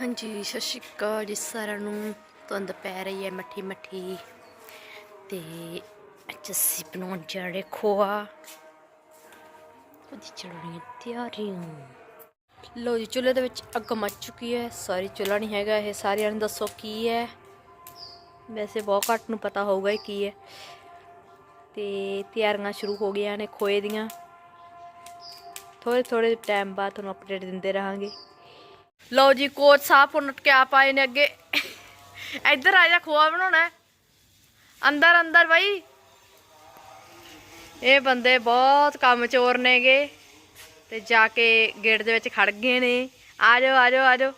ਹਾਂਜੀ, ਸਤਿ ਸ਼੍ਰੀ ਅਕਾਲ ਜੀ ਸਾਰਿਆਂ ਨੂੰ। ਧੁੰਦ ਪੈ ਰਹੀ ਹੈ ਮੱਠੀ ਮੱਠੀ। ਤੇ ਅੱਜ ਅਸੀਂ ਬਣਾਉਣ ਜਾ ਰਹੇ ਖੋਆ। ਉਹਦੀ ਚੜਾਉਣੀ ਹੈ ਤਿਆਰੀ ਲੋ ਜੀ, ਚੁੱਲ੍ਹੇ ਦੇ ਵਿੱਚ ਅੱਗ ਮੱਚ ਚੁੱਕੀ ਹੈ। ਸਾਰੀ ਚੁੱਲ੍ਹਾ ਨਹੀਂ ਹੈਗਾ, ਇਹ ਸਾਰਿਆਂ ਨੂੰ ਦੱਸੋ ਕੀ ਹੈ। ਵੈਸੇ ਬਹੁਤ ਘੱਟ ਨੂੰ ਪਤਾ ਹੋਊਗਾ ਕੀ ਹੈ। ਤੇ ਤਿਆਰੀਆਂ ਸ਼ੁਰੂ ਹੋ ਗਈਆਂ ਨੇ ਖੋਏ ਦੀਆਂ। ਥੋੜੇ ਥੋੜੇ ਟਾਈਮ ਬਾਅਦ ਤੁਹਾਨੂੰ ਅਪਡੇਟ ਦਿੰਦੇ ਰਹਾਂਗੇ। ਲਓ ਜੀ, ਕੋਚ ਸਾਹਿਬ ਪੁੰਨਟ ਕੇ ਆਪ ਆਏ ਨੇ ਅੱਗੇ। ਇੱਧਰ ਆ ਜਾ, ਖੋਆ ਬਣਾਉਣਾ। ਅੰਦਰ ਅੰਦਰ ਬਾਈ। ਇਹ ਬੰਦੇ ਬਹੁਤ ਕੰਮ ਚੋਰ ਨੇਗੇ ਤੇ ਜਾ ਕੇ ਗੇਟ ਦੇ ਵਿੱਚ ਖੜ ਗਏ ਨੇ। ਆ ਜਾਓ ਆ ਜਾਓ ਆ ਜਾਓ।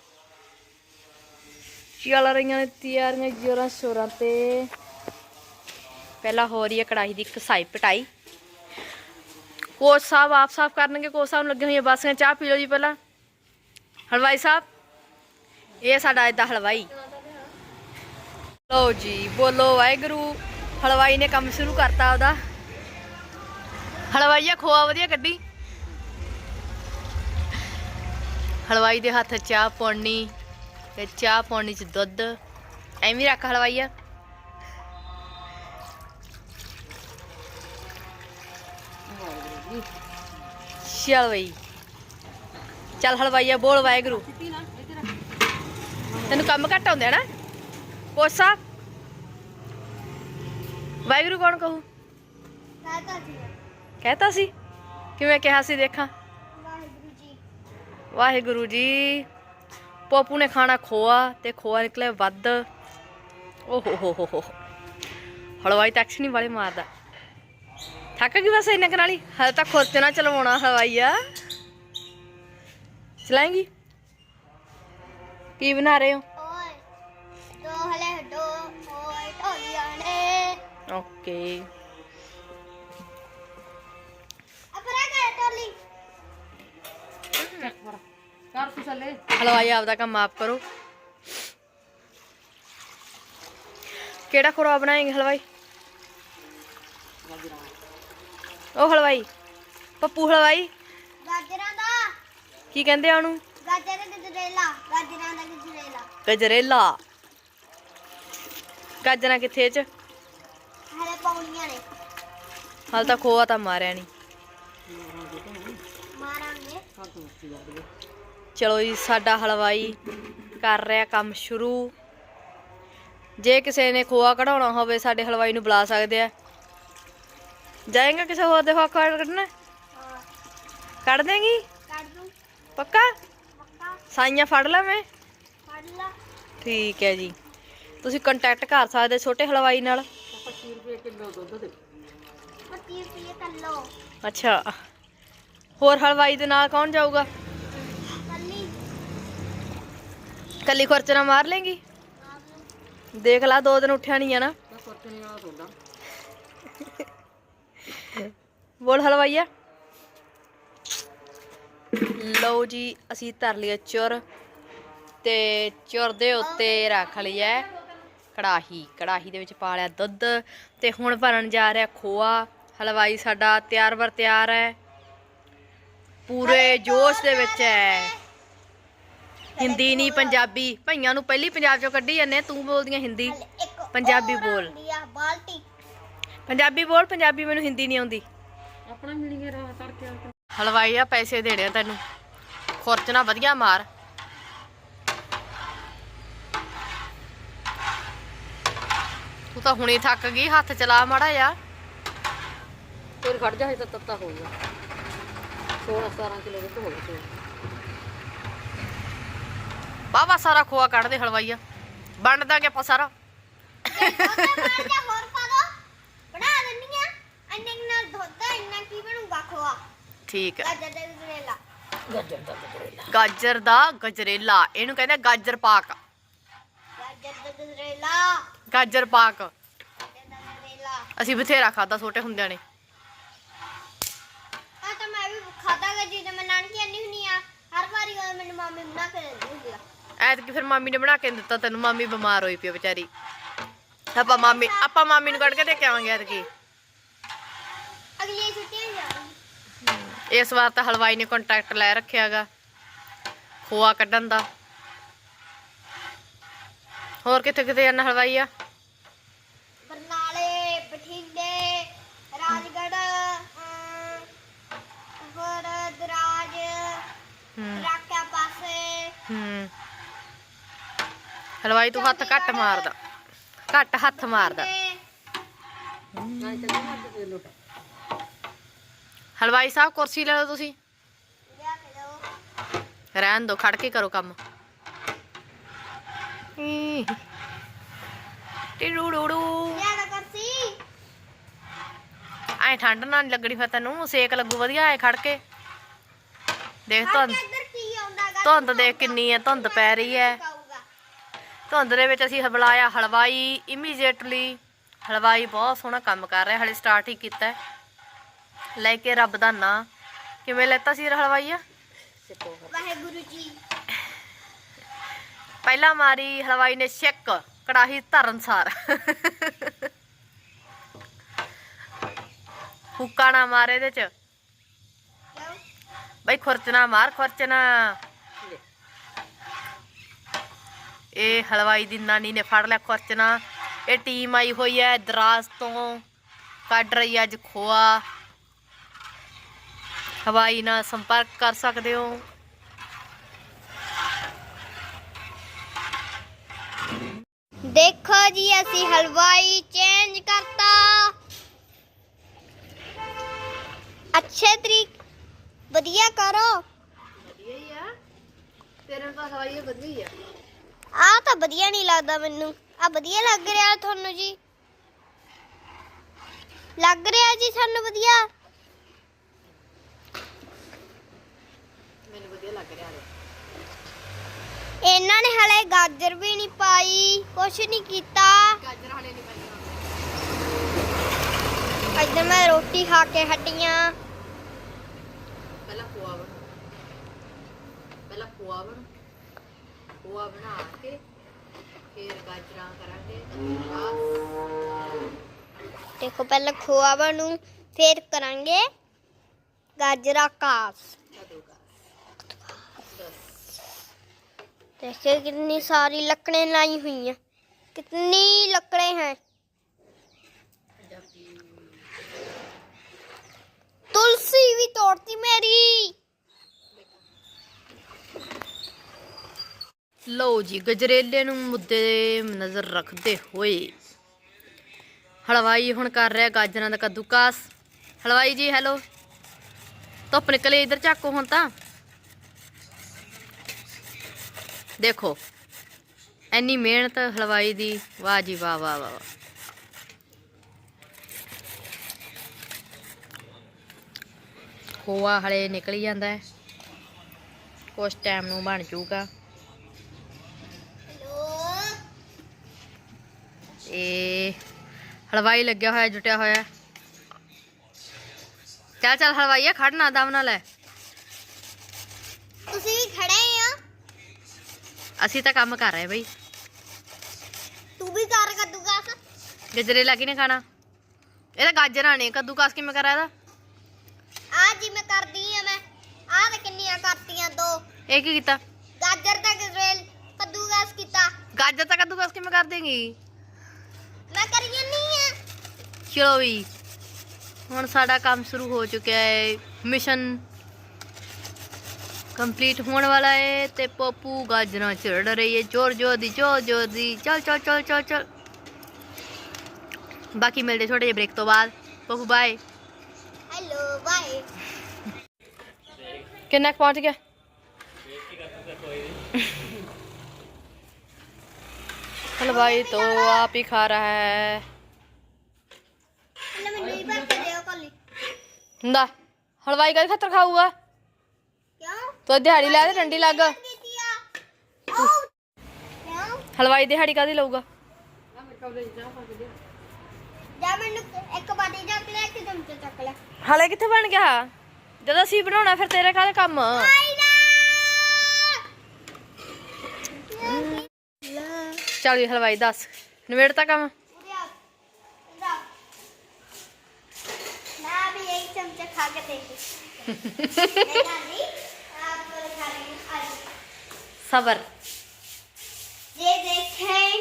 ਚੱਲ ਰਹੀਆਂ ਨੇ ਤਿਆਰੀਆਂ ਜੋਰਾਂ ਸ਼ੋਰਾਂ ਤੇ? ਪਹਿਲਾਂ ਹੋ ਰਹੀ ਹੈ ਕੜਾਹੀ ਦੀ ਕਸਾਈ ਪਟਾਈ। ਕੋਚ ਸਾਹਿਬ ਆਪ ਸਾਫ਼ ਕਰਨਗੇ, ਕੋਚ ਸਾਹਿਬ ਨੂੰ ਲੱਗੇ ਹੋਈਆਂ ਬਾਸੀਆਂ ਚਾਹ ਪੀ ਲਓ ਜੀ ਪਹਿਲਾਂ। ਹਲਵਾਈ ਸਾਹਿਬ, ਇਹ ਸਾਡਾ ਇਦਾਂ ਹਲਵਾਈ। ਲਓ ਜੀ, ਬੋਲੋ ਵਾਹਿਗੁਰੂ, ਹਲਵਾਈ ਨੇ ਕੰਮ ਸ਼ੁਰੂ ਕਰਤਾ ਉਹਦਾ। ਹਲਵਾਈਆ, ਖੋਆ ਵਧੀਆ ਕੱਢੀ। ਹਲਵਾਈ ਦੇ ਹੱਥ ਚਾਹ ਪਾਉਣੀ ਤੇ ਚਾਹ ਪਾਉਣੀ ਚ ਦੁੱਧ। ਐਵੇਂ ਰੱਖ ਹਲਵਾਈਆ। ਚੱਲ ਬਈ। ਚੱਲ ਹਲਵਾਈਆ ਬੋਲ ਵਾਹਿਗੁਰੂ। ਤੈਨੂੰ ਕੰਮ ਘੱਟ ਆਉਂਦਾ ਨਾ? ਕੋਚ ਵਾਹਿਗੁਰੂ ਕੌਣ ਕਹੂ? ਕਹਤਾ ਸੀ। ਕਹਿਤਾ ਸੀ ਕਿਵੇਂ ਕਿਹਾ ਸੀ, ਦੇਖਾਂ। ਵਾਹਿਗੁਰੂ ਜੀ। ਵਾਹਿਗੁਰੂ ਜੀ ਪੋਪੂ ਨੇ ਖਾਣਾ ਖੋਆ ਤੇ ਖੋਆ ਨਿਕਲੇ ਵੱਧ। ਓ ਹੋ ਹੋ ਹੋ ਹੋ ਹਲਵਾਈ ਤਾਂ ਐਕਸ਼ਨ ਹੀ ਵਾਲੇ ਮਾਰਦਾ। ਥੱਕ ਗਈ ਬਸ ਇੰਨੇ ਕੁ ਨਾਲ ਹੀ? ਹਲੇ ਤਾਂ ਖੁਰਚ ਨਾ ਚਲਵਾਉਣਾ ਹਲਵਾਈਆ। ਚਲਾਏਂਗੀ? ਕੀ ਬਣਾ ਰਹੇ ਹੋ? ਓਏ ਦੋ ਹਲੇ ਦੋ ਓਏ ਢੋਲੀਆਂ ਨੇ। ਓਕੇ। ਅਪਰਾ ਕਰ ਢੋਲੀ। ਹਲਵਾਈ ਆਪਦਾ ਕੰਮ ਆਪ ਕਰੋ। ਕਿਹੜਾ ਖੁਰਾ ਬਣਾਏਂਗੇ ਹਲਵਾਈ? ਉਹ ਹਲਵਾਈ ਪੱਪੂ ਹਲਵਾਈ? ਗਾਜਰਾਂ ਕੀ ਕਹਿੰਦੇ ਆ ਉਹਨੂੰ? ਗਾਜਰ ਦਾ ਗਜਰੇਲਾ ਗਾਜਰਾਂ ਦਾ ਗਜਰੇਲਾ ਗਜਰੇਲਾ ਗਾਜਰਾਂ ਕਿੱਥੇ ਚ? ਹਲੇ ਪਾਉਣੀਆਂ ਨੇ। ਹਾਲ ਤਾਂ ਖੋਆ ਤਾਂ ਮਾਰਿਆ ਨਹੀਂ ਮਾਰਾਂਗੇ। ਚਲੋ ਜੀ ਸਾਡਾ ਹਲਵਾਈ ਕਰ ਰਿਹਾ ਕੰਮ ਸ਼ੁਰੂ। ਜੇ ਕਿਸੇ ਨੇ ਖੋਆ ਕਢਾਉਣਾ ਹੋਵੇ ਸਾਡੇ ਹਲਵਾਈ ਨੂੰ ਬੁਲਾ ਸਕਦੇ ਆ। ਜਾਏਗਾ ਕਿਸੇ ਹੋਰ ਦੇ ਖੋਆ ਕੱਢਣਾ? ਹਾਂ। ਕੱਢ ਦੇਂਗੀ? ਕੱਢ ਦੂੰ। ਪੱਕਾ? ਪੱਕਾ। ਸਾਈਆਂ ਫੜ ਲਾ ਮੈਂ। ਫੜ ਲਾ। ਠੀਕ ਹੈ ਜੀ। ਤੁਸੀਂ ਕੰਟੈਕਟ ਕਰ ਸਕਦੇ ਛੋਟੇ ਹਲਵਾਈ ਨਾਲ। 25 ਰੁਪਏ ਕੱਲੋ ਅੱਛਾ। ਹੋਰ ਹਲਵਾਈ ਦੇ ਨਾਲ ਕੌਣ ਜਾਊਗਾ? ਕੱਲੀ। ਕੱਲੀ ਖਰਚਣਾ ਮਾਰ ਲੇਗੀ? ਦੇਖ ਲਾ ਦੋ ਦਿਨ ਉੱਠਿਆ ਨਹੀਂ ਆ ਨਾ। ਬੋਲ ਹਲਵਾਈਆ। ਲਓ ਜੀ ਅਸੀਂ ਧਰ ਲਿਆ ਚੁਰ ਤੇ ਚੁਰ ਦੇ ਉੱਤੇ ਰੱਖ ਲਿਆ ਕੜਾਹੀ। ਕੜਾਹੀ ਦੇ ਵਿੱਚ ਪਾ ਲਿਆ ਦੁੱਧ ਤੇ ਹੁਣ ਭਰਨ ਜਾ ਰਿਹਾ ਖੋਆ। ਹਲਵਾਈ ਸਾਡਾ ਤਿਆਰ ਬਰ ਤਿਆਰ ਹੈ। ਪੂਰੇ ਜੋਸ਼ ਦੇ ਵਿੱਚ ਹੈ। ਹਿੰਦੀ ਨਹੀਂ ਪੰਜਾਬੀ। ਭਈਆਂ ਨੂੰ ਪਹਿਲੀ ਪੰਜਾਬ ਚੋਂ ਕੱਢੀ ਜਾਂਦੇ ਆ, ਤੂੰ ਬੋਲਦੀਆਂ ਹਿੰਦੀ। ਪੰਜਾਬੀ ਬੋਲ। ਬਾਲਟੀ। ਪੰਜਾਬੀ ਬੋਲ ਪੰਜਾਬੀ ਮੈਨੂੰ ਹਿੰਦੀ ਨਹੀਂ ਆਉਂਦੀ। ਆਪਣਾ ਮਿਲ ਗਿਆ ਰਾਹ ਤੜਕੇ ਹਲਵਾਈ ਆ ਪੈਸੇ ਦੇਣੇ ਆ ਤੈਨੂੰ। ਖੁਰਚਣਾ ਵਧੀਆ ਮਾਰ। ਤੂੰ ਤਾਂ ਹੁਣੇ ਥੱਕ ਗਈ ਹੱਥ ਚਲਾ ਮਾੜਾ ਜਾ ਫਿਰ ਖੜ ਜਾ ਤਾਂ ਤੱਤਾ ਹੋ ਗਿਆ। 16 17 ਕਿਲੋ ਦੁੱਧ ਹੋ ਗਿਆ ਬਾਬਾ ਸਾਰਾ ਖੋਆ ਕੱਢ ਦੇ ਹਲਵਾਈਆ ਵੰਡ ਦਾਂਗੇ ਆਪਾਂ ਸਾਰਾ। ਹੋਰ ਪਾ ਦੋ। ਬਣਾ ਦਿੰਨੀ ਆ। ਇੰਨੇ ਨਾਲ ਦੁੱਧ ਇੰਨਾ ਕੀ ਬਣੂਗਾ ਖੋਆ? ਠੀਕ ਹੈ। ਗਾਜਰ ਦਾ ਗਜਰੇਲਾ ਗੱਜਰ ਦਾ ਗਜਰੇਲਾ ਗਾਜਰ ਦਾ ਗਜਰੇਲਾ ਇਹਨੂੰ ਕਹਿੰਦੇ ਆ ਗਾਜਰ ਪਾਕ। ਗਾਜਰ ਦਾ ਗਜਰੇਲਾ ਗਾਜਰ ਪਾਕ। ਅਸੀਂ ਬਥੇਰਾ ਖਾਦਾ ਛੋਟੇ ਹੁੰਦਿਆਂ ਨੇ। ਆ ਤਾਂ ਮੈਂ ਵੀ ਖਾਦਾਗਾ ਜਦੋਂ ਮੈਂ ਨਾਨਕੀ ਆਨੀ ਹੁੰਨੀ ਆ ਹਰ ਵਾਰੀ ਉਹ ਮੈਨੂੰ ਮਾਮੀ ਬਣਾ ਕੇ ਦਿੰਦੀ ਹੁੰਦੀ ਆ। ਐਤਕੀ ਫਿਰ ਮਾਮੀ ਨੇ ਬਣਾ ਕੇ ਦਿੱਤਾ ਤੈਨੂੰ ਮਾਮੀ ਬਿਮਾਰ ਹੋਈ ਪਈ ਆ ਵਿਚਾਰੀ। ਆਪਾਂ ਮਾਮੀ ਆਪਾਂ ਮਾਮੀ ਨੂੰ ਕੱਢ ਕੇ ਦੇ ਕੇ ਆਵਾਂਗੇ ਐਤਕੀ। ਅਗਲੀ ਛੁੱਟੀਆਂ ਜਾਵਾਂਗੀ ਇਸ ਵਾਰ ਤਾਂ ਹਲਵਾਈ ਨੇ ਕੰਟੈਕਟ ਲੈ ਰੱਖਿਆਗਾ ਖੋਆ ਕੱਢਣ ਦਾ। ਹੋਰ ਕਿੱਥੇ ਕਿੱਥੇ ਜਾਣਾ ਹਲਵਾਈ ਆ? ਬਰਨਾਲੇ ਬਠਿੰਡੇ ਰਾਜਗੜ੍ਹ ਅਮ, ਹੋਰ ਦਰਾਜ ਹੂੰ। ਰਾਕਿਆ ਪਾਸੇ। ਹੂੰ। ਹਲਵਾਈ ਤੂੰ ਹੱਥ ਘੱਟ ਮਾਰਦਾ। ਘੱਟ ਹੱਥ ਮਾਰਦਾ। ਤੇ ਨਾ ਚੱਲੇ ਨਾ ਤੇ ਲੁੱਟ। ਹਲਵਾਈ ਸਾਹਿਬ ਕੁਰਸੀ ਲੈ ਲਓ ਤੁਸੀਂ। ਲਿਆ ਕੇ ਦਿਓ। ਰਹਿਣ ਦਿਓ ਖੜ ਕੇ ਕਰੋ ਕੰਮ। ਦਾ ਕਰਸੀ ਐ ਠੰਡ ਨਾਲ ਨੀ ਲੱਗਣੀ ਫਿਰ ਤੈਨੂੰ ਸੇਕ ਲੱਗੂ ਵਧੀਆ ਐ ਖੜ ਕੇ। ਦੇਖ ਧੁੰਦ। ਧੁੰਦ ਦੇਖ ਕਿੰਨੀ ਐ ਧੁੰਦ ਪੈ ਰਹੀ ਐ ਆਊਗਾ ਧੁੰਦ ਦੇ ਵਿੱਚ ਅਸੀਂ ਬੁਲਾਇਆ ਹਲਵਾਈ ਇਮੀਡੀਏਟਲੀ ਹਲਵਾਈ ਬਹੁਤ ਸੋਹਣਾ ਕੰਮ ਕਰ ਰਿਹਾ ਹਲੇ ਸਟਾਰਟ ਹੀ ਕੀਤਾ ਹੈ। ਲੈ ਕੇ ਰੱਬ ਦਾ ਨਾਂ। ਕਿਵੇਂ ਲੈਤਾ ਸੀ ਹਲਵਾਈਆ? ਵਾਹਿਗੁਰੂ ਜੀ। ਪਹਿਲਾਂ ਮਾਰੀ ਹਲਵਾਈ ਨੇ ਛਿੱਕ ਕੜਾਹੀ ਧਰਨਸਾਰ ਹੁੱਕਾ ਨਾ ਮਾਰੇ ਇਹਦੇ ਚ। ਬਈ ਖੁਰਚਣਾ ਮਾਰ ਖੁਰਚਣਾ। ਇਹ ਹਲਵਾਈ ਦੀ ਨਾਨੀ ਨੇ ਫੜ ਲਿਆ ਖੁਰਚਣਾ। ਇਹ ਟੀਮ ਆਈ ਹੋਈ ਹੈ ਦਰਾਸ ਤੋਂ। ਕੱਢ ਰਹੀ ਅੱਜ ਖੋਆ। ਹਵਾਈ ਨਾਲ ਸੰਪਰਕ ਕਰ ਸਕਦੇ ਹੋ। ਦੇਖੋ ਜੀ ਅਸੀਂ ਹਲਵਾਈ ਚੇਂਜ ਕਰਤਾ। ਅੱਛੇ ਤਰੀਕ ਵਧੀਆ ਕਰੋ। ਵਧੀਆ ਹੀ ਆ। ਤੇਰੇ ਤਾਂ ਹਵਾਈ ਵਧੀਆ ਹੀ ਆ। ਆ ਤਾਂ ਵਧੀਆ ਨਹੀਂ ਲੱਗਦਾ ਮੈਨੂੰ। ਆ ਵਧੀਆ ਲੱਗ ਰਿਹਾ ਤੁਹਾਨੂੰ ਜੀ। ਲੱਗ ਰਿਹਾ ਜੀ ਸਾਨੂੰ ਵਧੀਆ ਮੈਨੂੰ ਵਧੀਆ ਲੱਗ ਰਿਹਾ ਇਹਨਾਂ ਨੇ ਹਲੇ ਗਾਜਰ ਵੀ ਨਹੀਂ ਪਾਈ ਕੁਛ ਨਹੀਂ ਕੀਤਾ। ਗਾਜਰ ਹਲੇ ਨਹੀਂ ਪਾਈਆਂ ਇੱਧਰ ਮੈਂ ਰੋਟੀ ਖਾ ਕੇ ਹਟੀਆਂ। ਪਹਿਲਾਂ ਖੋਆ ਬਣ। ਪਹਿਲਾਂ ਖੋਆ ਬਣ। ਖੋਆ ਬਣਾ ਕੇ ਫਿਰ ਗਾਜਰਾਂ ਕਰਾਂਗੇ। ਦੇਖੋ ਪਹਿਲਾਂ ਖੋਆ ਬਣੂ ਫਿਰ ਕਰਾਂਗੇ ਗਾਜਰਾ ਕਾਸ देखिए कितनी सारी लकड़ें लाई हुई हैं कितनी लकड़ें हैं तुलसी भी तोड़ती मेरी ਲਓ ਜੀ ਗਜਰੇਲੇ ਨੂੰ ਮੁੱਦੇ ਨਜ਼ਰ ਰੱਖਦੇ ਹੋਏ ਹਲਵਾਈ ਹੁਣ ਕਰ ਰਿਹਾ ਗਾਜਰਾਂ ਦਾ ਕੱਦੂਕਾਸ ਹਲਵਾਈ ਜੀ ਹੈਲੋ ਧੁੱਪ ਨਿਕਲੇ ਇਧਰ ਝਾਕੋ ਹੁਣ ਤਾਂ ਦੇਖੋ ਐਨੀ ਮਿਹਨਤ ਹਲਵਾਈ ਦੀ ਵਾਹ ਜੀ ਵਾਹ ਵਾਹ ਵਾਹ। ਖੋਆ ਹਲੇ ਨਿਕਲ ਜਾਂਦਾ ਹੈ। ਕੁਛ ਟਾਈਮ ਨੂੰ ਬਣ ਜਾਊਗਾ। ਇਹ ਹਲਵਾਈ ਲੱਗਿਆ ਹੋਇਆ ਜੁਟਿਆ ਹੋਇਆ ਚੱਲ ਚੱਲ ਹਲਵਾਈਆ ਖੜਨਾ ਦਮ ਨਾਲ ਲੈ ਤੁਸੀਂ ਵੀ ਖੜੇ ਆ ਅਸੀਂ ਤਾਂ ਕੰਮ ਕਰ ਰਹੇ ਬਈ। ਤੂੰ ਵੀ ਕਰ ਕੱਦੂਕਾਸ। ਗਜਰੇ ਲੱਗੀ ਨੇ ਖਾਣਾ। ਇਹਦਾ ਗਾਜਰਾਂ ਨੇ ਕੱਦੂਕਾਸ ਕਿਵੇਂ ਕਰਾਂ ਇਹਦਾ? ਆ ਜੀ ਮੈਂ ਕਰਦੀ ਆ ਮੈਂ। ਆ ਤੇ ਕਿੰਨੀਆਂ ਕਰਤੀਆਂ ਦੋ। ਇਹ ਕੀ ਕੀਤਾ? ਗਾਜਰ ਤੇ ਗਜਰੇਲ ਕੱਦੂਕਾਸ ਕੀਤਾ। ਗਾਜਰ ਤਾਂ ਕੱਦੂਕਾਸ ਕਿਵੇਂ ਕਰ ਦੇਂਗੀ? ਮੈਂ ਕਰੀ ਨਹੀਂ ਆ। ਚਲੋ ਵੀ ਹੁਣ ਸਾਡਾ ਕੰਮ ਸ਼ੁਰੂ ਹੋ ਚੁੱਕਿਆ ਹੈ ਮਿਸ਼ਨ ਕੰਪਲੀਟ ਹੋਣ ਵਾਲਾ ਹੈ ਤੇ ਪੋਪੂ ਗਾਜਰਾਂ ਚੜ ਰਹੀ ਹੈ। ਜੋਰ ਜੋਰ ਦੀ ਜੋਰ ਜੋਰ ਦੀ। ਚਲ ਚਲ ਚਲ ਚਲ ਚਲ। ਬਾਕੀ ਮਿਲਦੇ ਛੋਟੇ ਜਿਹੇ ਬ੍ਰੇਕ ਤੋਂ ਬਾਅਦ। ਪੋਪੂ ਬਾਏ ਹੈਲੋ ਬਾਏ ਕਿੰਨਾ ਪਹੁੰਚ ਗਿਆ? ਹਲਵਾਈ ਤੋਂ ਆਪ ਹੀ ਖਾ ਰਹਾ ਹੈ। ਹੁੰਦਾ। ਹਲਵਾਈ ਕਦ ਖਤਰ ਖਾਊਗਾ? ਤੋ ਦਿਹਾੜੀ ਲੈ ਤੇ ਡੰਡੀ ਲੱਗ। ਹਲਵਾਈ ਦਿਹਾੜੀ ਕਾਦੀ ਲਊਗਾ? ਜਾ ਮੈਨੂੰ ਇੱਕ ਬਾਟੀ ਚੱਕ ਲੈ ਇੱਕ ਚਮਚਾ ਚੱਕ ਲੈ ਹਲੇ ਕਿੱਥੇ ਬਣ ਗਿਆ? ਜਦੋਂ ਅਸੀਂ ਬਣਾਉਣਾ ਫਿਰ ਤੇਰੇ ਕਾਹਦੇ ਕੰਮ? ਚੱਲ ਵੀ ਹਲਵਾਈ ਦੱਸ। ਕੰਮ? ਆ ਇਧਰ ਆ ਮੈਂ ਵੀ ਇੱਕ ਚਮਚਾ ਖਾ ਕੇ ਦੇਖੀ सबर ये देखें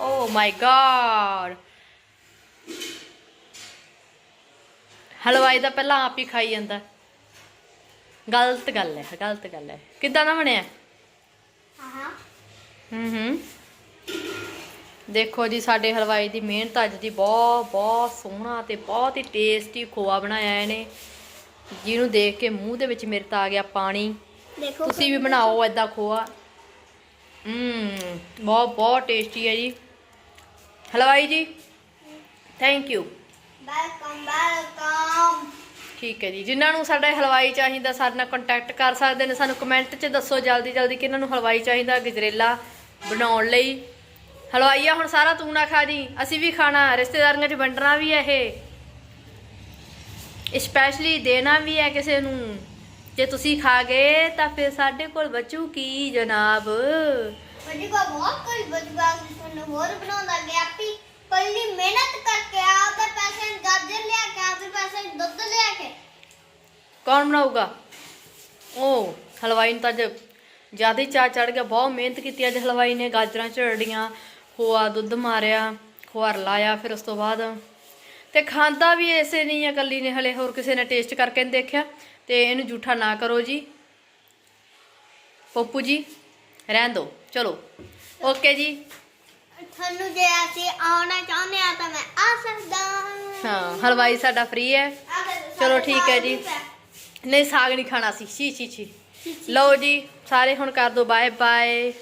ओ माय गॉड ਹਲਵਾਈ ਦਾ ਪਹਿਲਾਂ ਆਪ ਹੀ ਖਾਈ ਜਾਂਦਾ। ਗਲਤ ਗੱਲ ਹੈ ਗਲਤ ਗੱਲ ਹੈ। ਕਿੱਦਾਂ ਦਾ ਬਣਿਆ? ਹਾਂ। ਹੂੰ ਹੂੰ। ਦੇਖੋ ਜੀ ਸਾਡੇ ਹਲਵਾਈ ਦੀ ਮਿਹਨਤ ਅੱਜ ਦੀ ਬਹੁਤ ਬਹੁਤ ਸੋਹਣਾ ਤੇ ਬਹੁਤ ਹੀ ਟੇਸਟੀ ਖੋਆ ਬਣਾਇਆ ਇਹਨੇ। ਜਿਹਨੂੰ ਦੇਖ ਕੇ ਮੂੰਹ ਦੇ ਵਿੱਚ ਮੇਰੇ ਤਾਂ ਆ ਗਿਆ ਪਾਣੀ। ਦੇਖੋ ਤੁਸੀਂ ਵੀ ਬਣਾਓ ਏਦਾਂ ਖੋਆ। ਹੂੰ ਬਹੁਤ ਬਹੁਤ ਟੇਸਟੀ ਹੈ ਜੀ। ਹਲਵਾਈ ਜੀ ਥੈਂਕ ਯੂ ਵੈਲਕਮ ਵੈਲਕਮ ਠੀਕ ਹੈ ਜੀ ਜਿਨ੍ਹਾਂ ਨੂੰ ਸਾਡਾ ਹਲਵਾਈ ਚਾਹੀਦਾ ਸਾਡੇ ਨਾਲ ਕੰਟੈਕਟ ਕਰ ਸਕਦੇ ਨੇ ਸਾਨੂੰ ਕਮੈਂਟ 'ਚ ਦੱਸੋ ਜਲਦੀ ਜਲਦੀ ਕਿ ਇਹਨਾਂ ਨੂੰ ਹਲਵਾਈ ਚਾਹੀਦਾ ਗਜਰੇਲਾ ਬਣਾਉਣ ਲਈ। ਹਲਵਾਈਆ ਹੁਣ ਸਾਰਾ ਤੂੰ ਨਾ ਖਾ ਜੀ ਅਸੀਂ ਵੀ ਖਾਣਾ ਰਿਸ਼ਤੇਦਾਰੀਆਂ 'ਚ ਵੰਡਣਾ ਵੀ ਹੈ ਇਹ। ਸਪੈਸ਼ਲੀ ਦੇਣਾ ਵੀ ਹੈ ਕਿਸੇ ਨੂੰ। ਜੇ ਤੁਸੀਂ ਖਾ ਗਏ ਤਾਂ ਫਿਰ ਸਾਡੇ ਕੋਲ ਬਚੂ ਕੀ ਜਨਾਬ? ਵੱਡੀ ਕੋ ਬਹੁਤ ਕੁਝ ਬਚਗਾ ਸੀ ਤੁਹਾਨੂੰ ਹੋਰ ਬਣਾਉਂਦਾ ਗਿਆ ਆਪੀ ਪਹਿਲੀ ਮਿਹਨਤ ਕਰਕੇ ਆਪਦੇ ਪੈਸੇ ਗਾਜਰ ਲਿਆ ਕੇ ਆਪਦੇ ਪੈਸੇ ਦੁੱਧ ਲਿਆ ਕੇ। ਕੌਣ ਬਣਾਊਗਾ? ਉਹ ਹਲਵਾਈ ਨੂੰ ਤਾਂ ਅੱਜ ਜ਼ਿਆਦਾ ਹੀ ਚਾਅ ਚੜ ਗਿਆ। ਬਹੁਤ ਮਿਹਨਤ ਕੀਤੀ ਅੱਜ ਹਲਵਾਈ ਨੇ ਗਾਜਰਾਂ ਝੜੜੀਆਂ ਖੋਆ ਦੁੱਧ ਮਾਰਿਆ ਖੁਆਰ ਲਾਇਆ ਫਿਰ ਉਸ ਤੋਂ ਬਾਅਦ ਤੇ ਖਾਂਦਾ ਵੀ ਐਸੇ ਨਹੀਂ ਆ ਕੱਲੀ ਨੇ ਹਲੇ ਹੋਰ ਕਿਸੇ ਨੇ ਟੇਸਟ ਕਰਕੇ ਨਹੀਂ ਦੇਖਿਆ। ਤੇ ਇਹਨੂੰ ਝੂਠਾ ਨਾ ਕਰੋ ਜੀ। ਪੱਪੂ ਜੀ ਰਹਿਣ ਦਿਓ ਚਲੋ। ਓਕੇ ਜੀ। ਤੁਹਾਨੂੰ ਜੇ ਅਸੀਂ ਆਉਣਾ ਚਾਹੁੰਦੇ ਆ ਤਾਂ ਮੈਂ ਆ ਸਕਦਾ। ਹਾਂ ਹਲਵਾਈ ਸਾਡਾ ਫ੍ਰੀ ਹੈ ਚਲੋ ਠੀਕ ਹੈ ਜੀ। ਨਹੀਂ ਸਾਗ ਨਹੀਂ ਖਾਣਾ ਸੀ। ਛੀ ਛੀ ਛੀ। ਲਓ ਜੀ ਸਾਰੇ ਹੁਣ ਕਰ ਦੋ। Bye bye